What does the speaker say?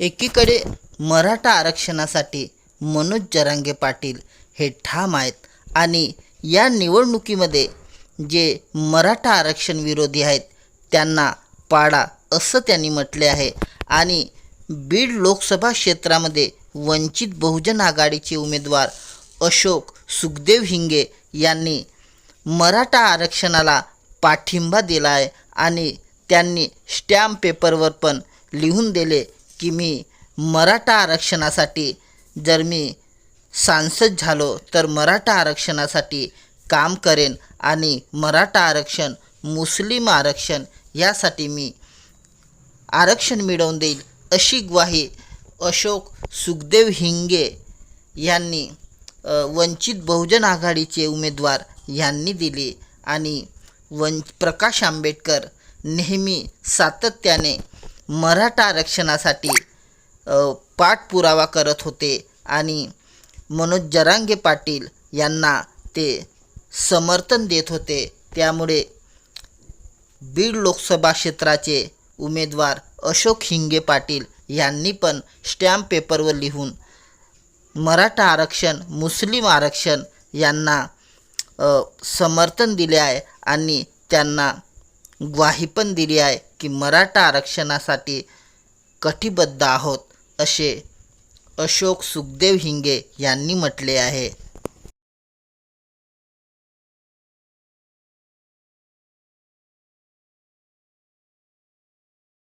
एकीकडे मराठा आरक्षणासाठी मनोज जरांगे पाटील हे ठाम आहेत आणि या निवडणुकीमध्ये जे मराठा आरक्षण विरोधी आहेत त्यांना पाडा असं त्यांनी म्हटले आहे. आणि बीड लोकसभा क्षेत्रामध्ये वंचित बहुजन आघाडीचे उमेदवार अशोक सुखदेव हिंगे यांनी मराठा आरक्षणाला पाठिंबा दिला आहे आणि त्यांनी स्टॅम्प पेपरवर पण लिहून दिले की मी मराठा आरक्षणासाठी जर मी सांसद झालो तर मराठा आरक्षणासाठी काम करेन आणि मराठा आरक्षण मुस्लिम आरक्षण यासाठी मी आरक्षण मिळवून देईल अशी ग्वाही अशोक सुखदेव हिंगे यांनी वंचित बहुजन आघाडीचे उमेदवार यांनी दिली आणि वं प्रकाश आंबेडकर नेहमी सातत्याने मराठा आरक्षणासाठी पाठपुरावा करत होते आणि मनोज जरांगे पाटील यांना ते समर्थन देत होते. त्यामुळे बीड लोकसभा क्षेत्राचे उमेदवार अशोक हिंगे पाटील यांनी पण स्टॅम्प पेपरवर लिहून मराठा आरक्षण मुस्लिम आरक्षण यांना समर्थन दिले आहे आणि त्यांना ग्वाही पण दिली आहे. की मराठा आरक्षणासाठी कटिबद्ध आहोत असे अशोक सुखदेव हिंगे यांनी म्हटले आहे.